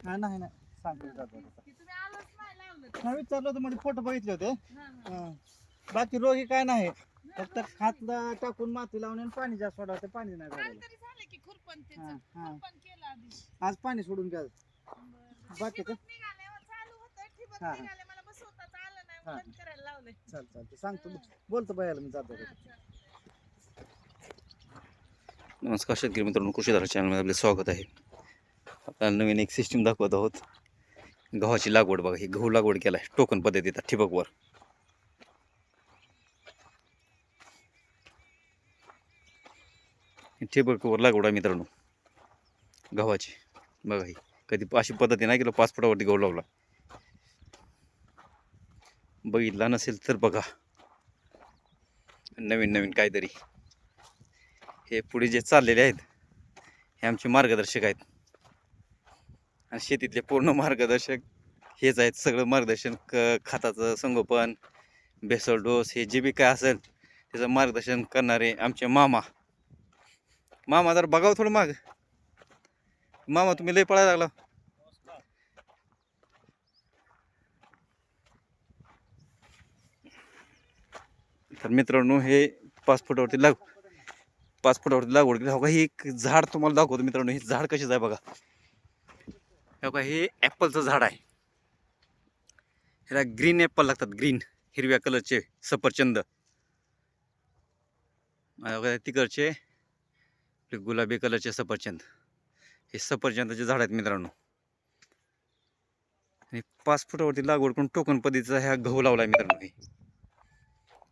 हा, नाही नाही सांगतो जातो आता. की तुम्ही आलोच नाही लावलं तर. हा विचारलं होतं मध्ये फोटो बघितले होते हा, हा. हा. बाकी रोगी काय नाही फक्त खातला टाकून माती लावून आणि पाणी जास्त सोडावं ते पाणी नाही काल झालेलं तरी झालं की खुरपण त्याचं हा. खुरपण केलं आधी आज पाणी सोडून घ्या बरं. बाकी ठिबक निघाल्यावर चालू होतं ठिबक हा, हा. निघाले मला बसवताच आलं नाही हा. बंद करायला लावलंय चाल चालतं सांगतो बोलतो बायाला मी जातो हा, चल. नमस्कार शेतकरी मित्रांनो कृषीधारा चॅनलमध्ये आपले स्वागत आहे नवीन एक सिस्टीम दाखवत आहोत. गव्हाची लागवड बघा ही गहू लागवड केला आहे टोकन पद्धतीत ठिबकवर. ठिबकवर लागवड आहे मित्रांनो गव्हाची. बघा ही कधी अशी पद्धती नाही केलं पाच फुटावरती गहू लावला. बघितला नसेल तर बघा. नवीन नवीन काहीतरी. हे पुढे जे चाललेले आहेत हे आमचे मार्गदर्शक आहेत. आणि शेतीतले पूर्ण मार्गदर्शक हेच आहेत. सगळं मार्गदर्शन क खताचं संगोपन बेसल डोस हे जे बी काय असेल त्याचं मार्गदर्शन करणारे आमचे मामा. मामा जर बघावं थोडं माग. मामा तुम्ही लय पळायला लागला. तर मित्रांनो हे पाच फुटावरती लाग पाच फुटावरती लागवड केली. हो का ही एक झाड तुम्हाला दाखवतो मित्रांनो. हे झाड कशाचं आहे बघा. हे का हे ॲपलचं झाड आहे. ह्याला ग्रीन ॲपल लागतात ग्रीन हिरव्या कलरचे सफरचंद. का तिकडचे गुलाबी कलरचे सफरचंद. हे सफरचंदाचे झाड आहेत मित्रांनो. आणि पाच फुटावरती लागवड करून टोकन पद्धतीचा ह्या गहू लावला आहे मित्रांनो हे.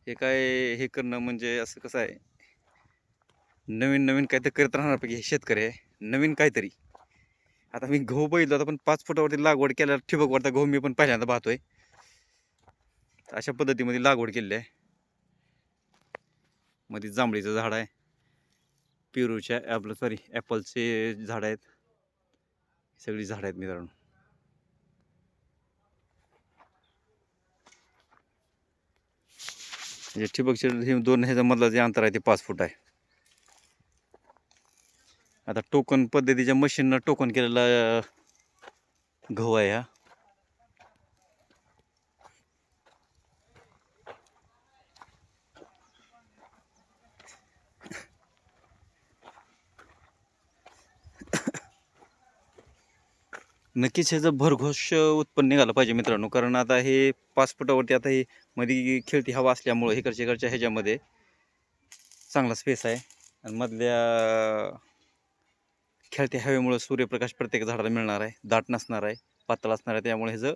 हे काय हे करणं म्हणजे असं कसं आहे? नवीन नवीन काहीतरी करत राहण्यापैकी हे शेतकरी आहे. नवीन काहीतरी. आता मी गहू बघितलं होता पण पाच फुटावरती लागवड केल्यावर ठिबकवरता गहू मी पण पहिल्यांदा पाहतोय. अशा पद्धतीमध्ये लागवड केलेली आहे. मध्ये जांभळीचं झाड आहे. पेरूच्या ॲपल सॉरी ॲपलचे झाड आहेत. सगळी झाडं आहेत मित्रांनो. म्हणजे ठिबकचे हे दोन ह्याच्या मधलं जे अंतर आहे ते पाच फूट आहे. आता टोकन पद्धतीच्या मशीननं टोकन केलेला गहू आहे हा. नक्कीच ह्याचं भरघोष उत्पन्न निघालं पाहिजे मित्रांनो कारण आता हे पाच फुटावरती आता हे मध्ये खेळती हवा असल्यामुळं इकडच्या इकडच्या ह्याच्यामध्ये चांगला स्पेस आहे. आणि मधल्या खेळत्या हवेमुळं सूर्यप्रकाश प्रत्येक झाडाला मिळणार आहे. दाट नसणार आहे पातळ असणार आहे त्यामुळे ह्याचं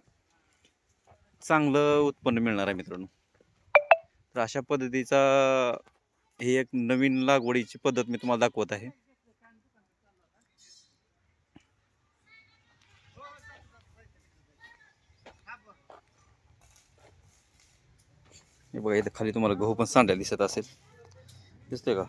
चांगलं उत्पन्न मिळणार आहे मित्रांनो. तर अशा पद्धतीचा ही एक नवीन लागवडीची पद्धत मी तुम्हाला दाखवत आहे. हे बघा इथं खाली तुम्हाला गहू पण सांडायला दिसत असेल. दिसतंय का?